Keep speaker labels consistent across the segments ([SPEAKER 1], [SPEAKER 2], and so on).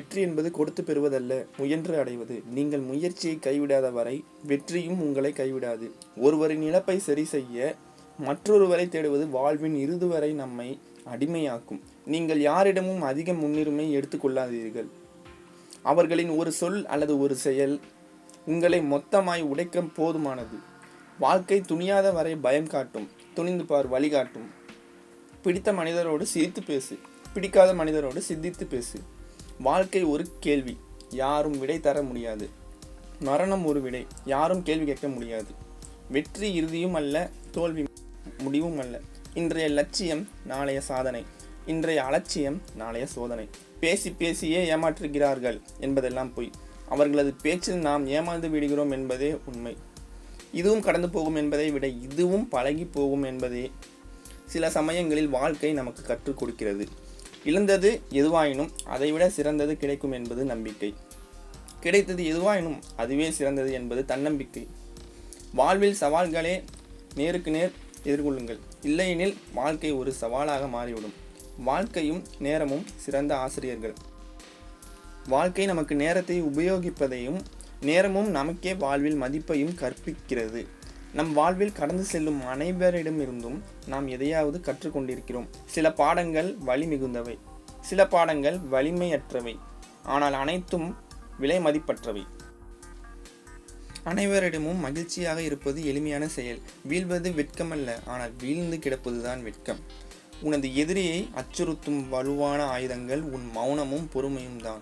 [SPEAKER 1] வெற்றி என்பது கொடுத்து பெறுவதல்ல முயன்று அடைவது. நீங்கள் முயற்சியை கைவிடாத வரை வெற்றியும் உங்களை கைவிடாது. ஒருவரின் இழப்பை சரி செய்ய மற்றொருவரை தேடுவது வாழ்வின் இறுதி வரை நம்மை அடிமையாக்கும். நீங்கள் யாரிடமும் அதிக முன்னுரிமை எடுத்துக்கொள்ளாதீர்கள் அவர்களின் ஒரு சொல் அல்லது ஒரு செயல் உங்களை மொத்தமாய் உடைக்க போதுமானது. வாழ்க்கை துணியாத வரை பயம் காட்டும் துணிந்து பார் வழிகாட்டும் பிடித்த மனிதரோடு சிரித்து பேசு பிடிக்காத மனிதரோடு சிந்தித்து பேசு. வாழ்க்கை ஒரு கேள்வி. யாரும் விடை தர முடியாது. மரணம் ஒரு விடை. யாரும் கேள்வி கேட்க முடியாது. வெற்றி இறுதியும் அல்ல தோல்வி முடிவும் அல்ல. இன்றைய லட்சியம் நாளைய சாதனை. இன்றைய அலட்சியம் நாளைய சோதனை. பேசி பேசியே ஏமாற்றுகிறார்கள் என்பதெல்லாம் பொய். அவர்களது பேச்சில் நாம் ஏமாந்து விடுகிறோம் என்பதே உண்மை. இதுவும் கடந்து போகும் என்பதை விட இதுவும் பழகி போகும் என்பதே சில சமயங்களில் வாழ்க்கை நமக்கு கற்றுக் கொடுக்கிறது. இழந்தது எதுவாயினும் அதைவிட சிறந்தது கிடைக்கும் என்பது நம்பிக்கை. கிடைத்தது எதுவாயினும் அதுவே சிறந்தது என்பது தன்னம்பிக்கை. வாழ்வில் சவால்களே நேருக்கு நேர் எதிர்கொள்ளுங்கள். இல்லையெனில் வாழ்க்கை ஒரு சவாலாக மாறிவிடும். வாழ்க்கையும் நேரமும் சிறந்த ஆசிரியர்கள். வாழ்க்கை நமக்கு நேரத்தை உபயோகிப்பதையும் நேரமும் நமக்கே வாழ்வில் மதிப்பையும் கற்பிக்கிறது. நம் வாழ்வில் கடந்து செல்லும் அனைவரிடமிருந்தும் நாம் எதையாவது கற்றுக்கொண்டிருக்கிறோம். சில பாடங்கள் வலி மிகுந்தவை சில பாடங்கள் வலிமையற்றவை. ஆனால் அனைத்தும் விலை மதிப்பற்றவை. அனைவரிடமும் மகிழ்ச்சியாக இருப்பது எளிமையான செயல். வீழ்வது வெட்கமல்ல. ஆனால் வீழ்ந்து கிடப்பதுதான் வெட்கம். உனது எதிரியை அச்சுறுத்தும் வலுவான ஆயுதங்கள் உன் மௌனமும் பொறுமையும் தான்.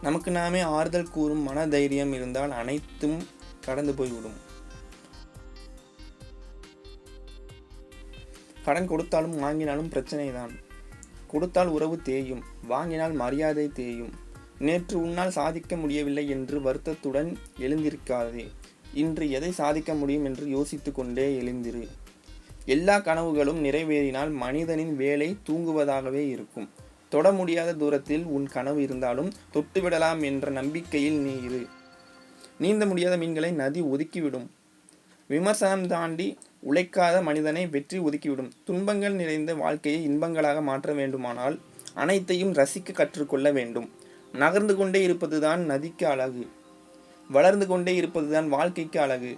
[SPEAKER 1] நமக்கு நாமே ஆறுதல் கூறும் மன தைரியம் இருந்தால் அனைத்தும் கடந்து போய்விடும். கடன் கொடுத்தாலும் வாங்கினாலும் பிரச்சனை தான் கொடுத்தால் உறவு தேயும் வாங்கினால் மரியாதை தேயும். நேற்று உன்னால் சாதிக்க முடியவில்லை என்று வருத்தத்துடன் எழுந்திருக்காதே. இன்று எதை சாதிக்க முடியும் என்று யோசித்து கொண்டே எழுந்திரு. எல்லா கனவுகளும் நிறைவேறினால் மனிதனின் வேலை தூங்குவதாகவே இருக்கும். தொட முடியாத தூரத்தில் உன் கனவு இருந்தாலும் தொட்டுவிடலாம் என்ற நம்பிக்கையில் நீ இரு. நீந்த முடியாத மீன்களை நதி ஒதுக்கிவிடும். விமர்சனம் தாண்டி உழைக்காத மனிதனை வெற்றி ஒதுக்கிவிடும். துன்பங்கள் நிறைந்த வாழ்க்கையை இன்பங்களாக மாற்ற வேண்டுமானால் அனைத்தையும் ரசிக்க கற்றுக்கொள்ள வேண்டும். நகர்ந்து கொண்டே இருப்பதுதான் நதிக்கு அழகு. வளர்ந்து கொண்டே இருப்பதுதான் வாழ்க்கைக்கு அழகு.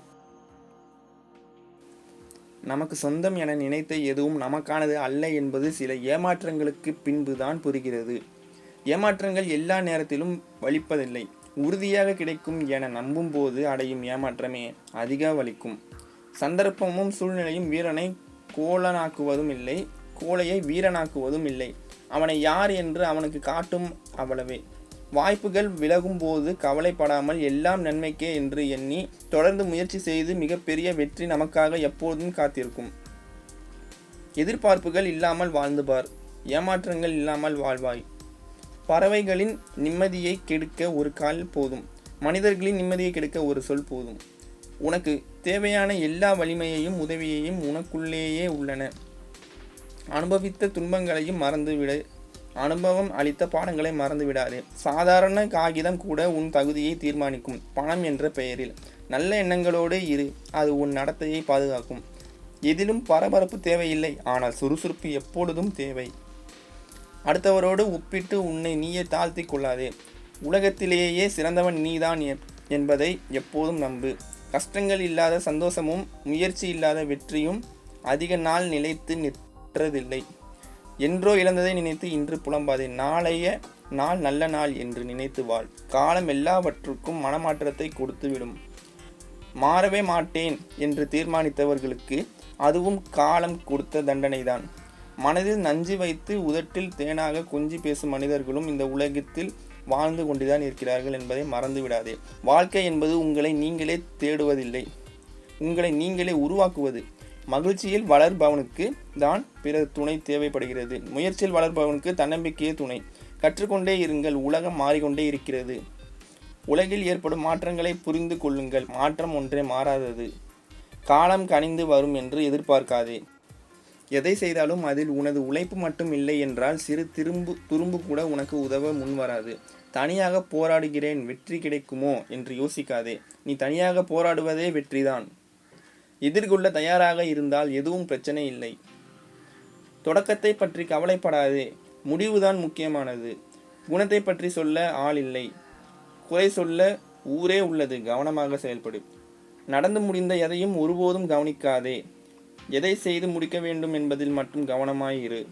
[SPEAKER 1] நமக்கு சொந்தம் என நினைத்த எதுவும் நமக்கானது அல்ல என்பது சில ஏமாற்றங்களுக்கு பின்புதான் புரிகிறது. ஏமாற்றங்கள் எல்லா நேரத்திலும் வலிப்பதில்லை. உறுதியாக கிடைக்கும் என நம்பும்போது அடையும் ஏமாற்றமே அதிக வலிக்கும். சந்தர்ப்பமும் சூழ்நிலையும் வீரனை கோலனாக்குவதும் இல்லை. கோலையை வீரனாக்குவதும் இல்லை. அவனை யார் என்று அவனுக்கு காட்டும் அவ்வளவே. வாய்ப்புகள் விலகும் போது கவலைப்படாமல் எல்லாம் நன்மைக்கே என்று எண்ணி தொடர்ந்து முயற்சி செய்து மிகப்பெரிய வெற்றி நமக்காக எப்போதும் காத்திருக்கும். எதிர்பார்ப்புகள் இல்லாமல் வாழ்ந்துபார். ஏமாற்றங்கள் இல்லாமல் வாழ்வாய். பறவைகளின் நிம்மதியை கெடுக்க ஒரு கால் போதும். மனிதர்களின் நிம்மதியை கெடுக்க ஒரு சொல் போதும். உனக்கு தேவையான எல்லா வலிமையையும் உதவியையும் உனக்குள்ளேயே உள்ளன. அனுபவித்த துன்பங்களையும் மறந்துவிடு. அனுபவம் அளித்த பாடங்களை மறந்துவிடாது. சாதாரண காகிதம் கூட உன் தகுதியை தீர்மானிக்கும். பணம் என்ற பெயரில். நல்ல எண்ணங்களோடு இரு. அது உன் நடத்தையை பாதுகாக்கும். எதிலும் பரபரப்பு தேவையில்லை. ஆனால் சுறுசுறுப்பு எப்பொழுதும் தேவை. அடுத்தவரோடு ஒப்பிட்டு உன்னை நீயே தாழ்த்தி கொள்ளாதே. உலகத்திலேயே சிறந்தவன் நீதான் என்பதை எப்போதும் நம்பு. கஷ்டங்கள் இல்லாத சந்தோஷமும் முயற்சி இல்லாத வெற்றியும் அதிக நாள் நிலைத்து நிற்றதில்லை. என்றோ இழந்ததை நினைத்து இன்று புலம்பாதே. நாளைய நாள் நல்ல நாள் என்று நினைத்து வாழ். காலம் எல்லாவற்றுக்கும் மனமாற்றத்தை கொடுத்துவிடும். மாறவே மாட்டேன் என்று தீர்மானித்தவர்களுக்கு அதுவும் காலம் கொடுத்த தண்டனைதான். மனதில் நஞ்சு வைத்து உதட்டில் தேனாக கொஞ்சி பேசும் மனிதர்களும் இந்த உலகத்தில் வாழ்ந்து கொண்டுதான் இருக்கிறார்கள் என்பதை மறந்து விடாதே வாழ்க்கை என்பது உங்களை நீங்களே தேடுவதில்லை. உங்களை நீங்களே உருவாக்குவது. மகிழ்ச்சியில் வளர்பவனுக்கு தான் பிற துணை தேவைப்படுகிறது. முயற்சியில் வளர்பவனுக்கு தன்னம்பிக்கையே துணை. கற்றுக்கொண்டே இருங்கள் உலகம் மாறிக்கொண்டே இருக்கிறது. உலகில் ஏற்படும் மாற்றங்களை புரிந்து கொள்ளுங்கள். மாற்றம் ஒன்றே மாறாதது. காலம் கனிந்து வரும் என்று எதிர்பார்க்காதே. எதை செய்தாலும் அதில் உனது உழைப்பு மட்டும் இல்லை என்றால் சிறு திரும்பு துரும்பு கூட உனக்கு உதவ முன்வராது தனியாக போராடுகிறேன் வெற்றி கிடைக்குமோ என்று யோசிக்காதே. நீ தனியாக போராடுவதே வெற்றிதான். எதிர்கொள்ள தயாராக இருந்தால் எதுவும் பிரச்சனை இல்லை. தொடக்கத்தை பற்றி கவலைப்படாதே. முடிவுதான் முக்கியமானது. குணத்தை பற்றி சொல்ல ஆள் இல்லை. குறை சொல்ல ஊரே உள்ளது. கவனமாக செயல்படு. நடந்து முடிந்த எதையும் ஒருபோதும் கவனிக்காதே. எதை செய்து முடிக்க வேண்டும் என்பதில் மட்டும் கவனமாயிரு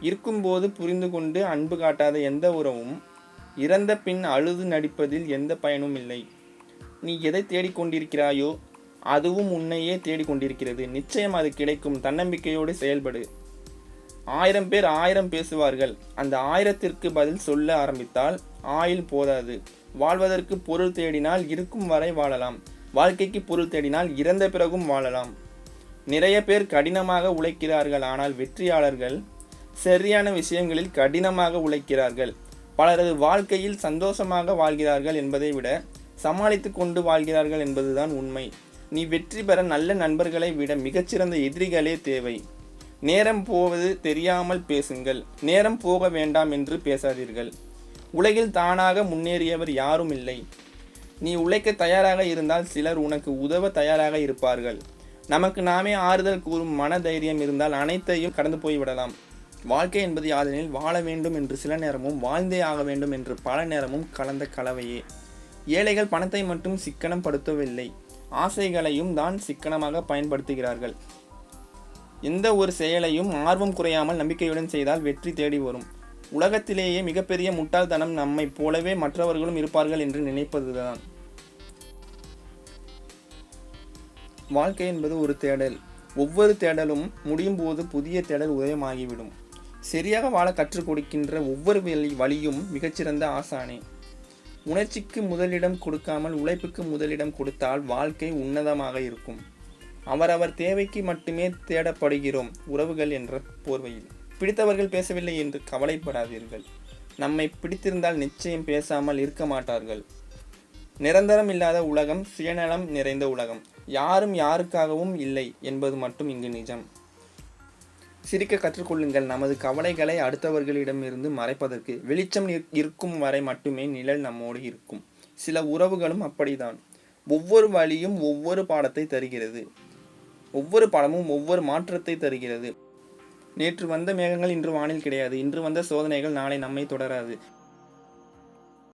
[SPEAKER 1] இருக்கும்போது புரிந்து கொண்டு அன்பு காட்டாத எந்த உறவும் இறந்த பின் அழுது நடிப்பதில் எந்த பயனும் இல்லை. நீ எதை தேடிக்கொண்டிருக்கிறாயோ அதுவும் உன்னையே தேடிக்கொண்டிருக்கிறது. நிச்சயம் அது கிடைக்கும். தன்னம்பிக்கையோடு செயல்படு. ஆயிரம் பேர் ஆயிரம் பேசுவார்கள். அந்த ஆயிரத்திற்கு பதில் சொல்ல ஆரம்பித்தால் ஆயில் போதாது. வாழ்வதற்கு பொருள் தேடினால் இருக்கும் வரை வாழலாம். வாழ்க்கைக்கு பொருள் தேடினால் இறந்த பிறகும் வாழலாம். நிறைய பேர் கடினமாக உழைக்கிறார்கள் ஆனால் வெற்றியாளர்கள் சரியான விஷயங்களில் கடினமாக உழைக்கிறார்கள். பலரது வாழ்க்கையில் சந்தோஷமாக வாழ்கிறார்கள் என்பதை விட சமாளித்து கொண்டு வாழ்கிறார்கள் என்பதுதான் உண்மை. நீ வெற்றி பெற நல்ல நண்பர்களை விட மிகச்சிறந்த எதிரிகளே தேவை. நேரம் போவது தெரியாமல் பேசுங்கள். நேரம் போக வேண்டாம் என்று பேசாதீர்கள். உலகில் தானாக முன்னேறியவர் யாரும் இல்லை. நீ உழைக்க தயாராக இருந்தால் சிலர் உனக்கு உதவ தயாராக இருப்பார்கள். நமக்கு நாமே ஆறுதல் கூறும் மன தைரியம் இருந்தால் அனைத்தையும் கடந்து போய்விடலாம் வாழ்க்கை என்பது யாதெனில் வாழ வேண்டும் என்று சில நேரமும் வாழ்ந்தே ஆக வேண்டும் என்று பல நேரமும் கலந்த கலவையே. ஏழைகள் பணத்தை மட்டும் சிக்கனம் படுத்தவில்லை. ஆசைகளையும் தான் சிக்கனமாக பயன்படுத்துகிறார்கள். எந்த ஒரு செயலையும் ஆர்வம் குறையாமல் நம்பிக்கையுடன் செய்தால் வெற்றி தேடி வரும். உலகத்திலேயே மிகப்பெரிய முட்டாள்தனம் நம்மைப் போலவே மற்றவர்களும் இருப்பார்கள் என்று நினைப்பதுதான். வாழ்க்கை என்பது ஒரு தேடல். ஒவ்வொரு தேடலும் முடியும் போது புதிய தேடல் உதயமாகிவிடும். சரியாக வாழ கற்றுக் கொடுக்கின்ற ஒவ்வொரு வழி வழியும் மிகச்சிறந்த ஆசானே. உணர்ச்சிக்கு முதலிடம் கொடுக்காமல் உழைப்புக்கு முதலிடம் கொடுத்தால் வாழ்க்கை உன்னதமாக இருக்கும். அவரவர் தேவைக்கு மட்டுமே தேடப்படுகிறோம் உறவுகள் என்ற போர்வையில். பிடித்தவர்கள் பேசவில்லை என்று கவலைப்படாதீர்கள். நம்மை பிடித்திருந்தால் நிச்சயம் பேசாமல் இருக்க மாட்டார்கள். நிரந்தரம் இல்லாத உலகம் சுயநலம் நிறைந்த உலகம். யாரும் யாருக்காகவும் இல்லை என்பது மட்டும் இங்கு நிஜம். சிரிக்க கற்றுக்கொள்ளுங்கள். நமது கவலைகளை அடுத்தவர்களிடமிருந்து மறைப்பதற்கு வெளிச்சம் இரு- இருக்கும் வரை மட்டுமே நிழல் நம்மோடு இருக்கும். சில உறவுகளும் அப்படிதான் ஒவ்வொரு வழியும் ஒவ்வொரு பாடத்தை தருகிறது. ஒவ்வொரு பாடமும் ஒவ்வொரு மாற்றத்தை தருகிறது. நேற்று வந்த மேகங்கள் இன்று வானில் கிடையாது. இன்று வந்த சோதனைகள் நாளை நம்மை தொடராது.